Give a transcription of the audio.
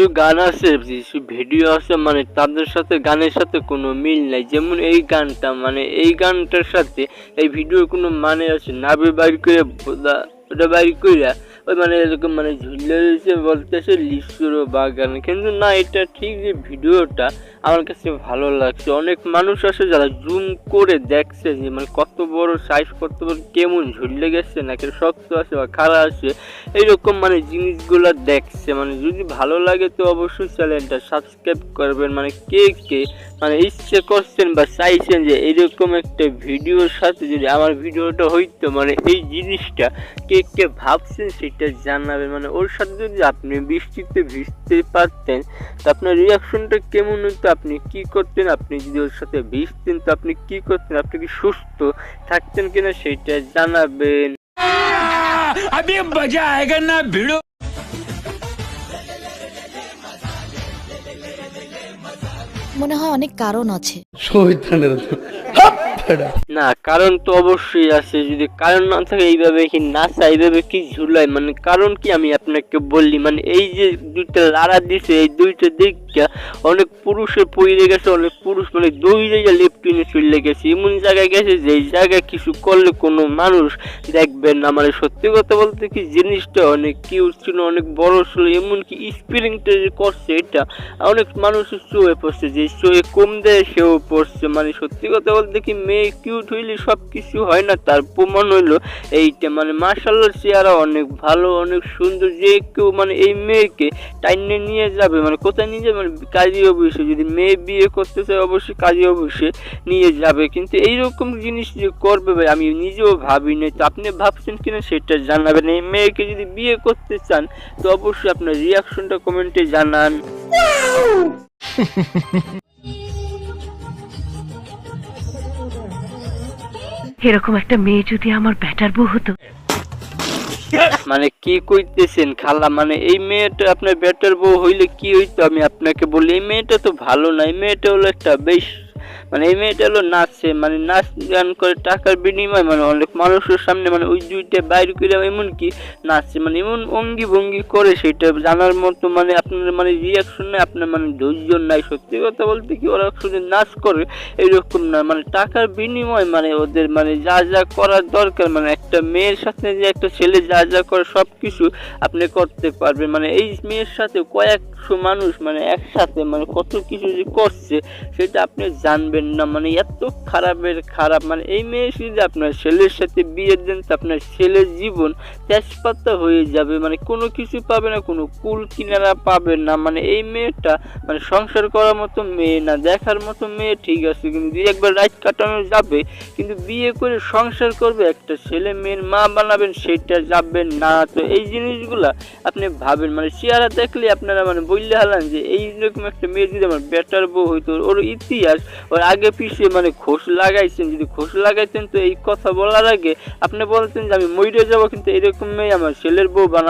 কিছু গান আছে, কিছু ভিডিও আছে মানে তাদের সাথে, গানের সাথে কোনো মিল নাই। যেমন এই গানটা মানে এই গানটার সাথে এই ভিডিওর কোনো মানে আছে নাবে বাইর করে বাইর কইরা ওই মানে এরকম মানে ঝুলে রয়েছে বলতেছে লিচুর বাগান কিন্তু না, এটা ঠিক যে ভিডিওটা আমার কাছে ভালো লাগছে। অনেক মানুষ আছে যারা জুম করে দেখছে যে মানে কত বড় সাইজ কত বড়, কেমন ঝুলে গেছে, নাকি শক্ত আছে বা খাড়া আছে, এইরকম মানে জিনিসগুলো দেখছে। মানে যদি ভালো লাগে তো অবশ্যই চ্যানেলটা সাবস্ক্রাইব করবেন। মানে কে কে মানে ইচ্ছে করছেন বা চাইছেন যে এরকম একটা ভিডিওর সাথে যদি আমার ভিডিওটা হইতো মানে এই জিনিসটা কে কে ভাবছেন সেটা জানাবেন মানে ওর সাথে যদি আপনি বৃষ্টিতে ভিজতে পারতেন তো আপনার রিয়াকশনটা কেমন হতো আপনি কি করতেন আপনি যদি ওর সাথে ভিজতেন তো আপনি কি করতেন আপনি কি সুস্থ থাকতেন কিনা সেটা জানাবেন अभी मजा आएगा ना भिड़ो মনে হয় অনেক কারণ আছে। শয়তানের না কারণ তো অবশ্যই আছে। যদি কারণ না থাকে এইভাবে কি নাচা এইভাবে কি ঝুলাই? মানে কারণ কি আমি আপনাকে বললি? মানে এই যে দুইটা লাড়া দিছে এই দুইটা দিকটা অনেক পুরুষের পইরে গেছে, অনেক পুরুষ মানে দুই জায়গায় লেপটিনে চলে গেছে, এমন জায়গায় গেছে যে জায়গায় কিছু করলে কোনো মানুষ দেখবেন না। মানে সত্যি কথা বলতে কি, জিনিসটা অনেক কিউট ছিল, অনেক বড় ছিল, এমনকি স্প্রিংটা যে করছে এটা, অনেক মানুষের চোয়ে পড়ছে, যে চোয়ে কম দেয় সেও পড়ছে। মানে সত্যি কথা বলতে কি, মেয়ে কিউট হইলে সব কিছু হয় না, তার প্রমাণ হইল এইটা। মানে মার্শাল্লাহ চেহারা অনেক ভালো, অনেক সুন্দর, যে কেউ মানে এই মেয়েকে টাইনে নিয়ে যাবে মানে কোথায় নিয়ে যাবে? মানে কাজী অফিসে যদি মেয়ে বিয়ে করতে চায় অবশ্যই কাজী অফিসে নিয়ে যাবে। কিন্তু এইরকম জিনিস যে করবে ভাই, আমি নিজেও ভাবি নাই তো আপনি ভাবছেন কিনা সেটা জানাবেন। এই মেয়েকে যদি বিয়ে করতে চান, তো অবশ্যই আপনার রিয়াকশনটা কমেন্টে জানান। এরকম একটা মেয়ে যদি আমার ব্যাটার বউ হতো। মানে কি কইতেছেন খালা? মানে এই মেয়েটা আপনার বেটার বউ হইলে কি হইতো? আমি আপনাকে বলি, এই মেয়েটা তো ভালো না, এই মেয়েটা হলো একটা বেশ মানে এই মেয়েটা হলো নাচছে মানে নাচ গান করে টাকার বিনিময় মানে অনেক মানুষের সামনে মানে ওই দুইটা বাইরে করে এমন কি নাচছে মানে এমন অঙ্গি ভঙ্গি করে সেটা জানার মতো মানে আপনার মানে রিয়াকশন নেই আপনার মানে ধৈর্য নাই। সত্যি কথা বলতে কি ওরা শুধু নাচ করে, এরকম না। মানে টাকার বিনিময় মানে ওদের মানে যা যা করার দরকার মানে একটা মেয়ের সাথে যে একটা ছেলে যা যা করে সব কিছু আপনি করতে পারবেন। মানে এই মেয়ের সাথে কয়েকশো মানুষ মানে একসাথে মানে কত কিছু যে করছে, সেটা আপনি জানবেন না মানে এত খারাপের খারাপ মানে এই মেয়ে যদি আপনার ছেলের সাথে বিয়ে দেন, তো আপনার ছেলের জীবন তেজপাতা হয়ে যাবে মানে কোনো কিছু পাবে না, কোনো কুল কিনারা পাবে না মানে এই মেয়েটা মানে সংসার করার মতো মেয়ে না, দেখার মতো মেয়ে ঠিক আছে, কিন্তু দুই একবার রাত কাটানো যাবে, কিন্তু বিয়ে করে সংসার করবে, একটা ছেলে মেয়ের মা বানাবেন, সেটা যাবেন না, তো এই জিনিসগুলা আপনি ভাবেন মানে চেহারা দেখলে আপনারা মানে বললে হালান যে এইরকম একটা মেয়ে যদি আমার বেটার বউ হইতো, ওর ইতিহাস, ওর আগে পিছিয়ে মানে ঘোষ লাগাইছেন, যদি খোস লাগাইতেন তো এই কথা বলার আগে আপনি বলতেন যে আমি মরে যাব কিন্তু এরকমই আমার ছেলের বউ বানাবো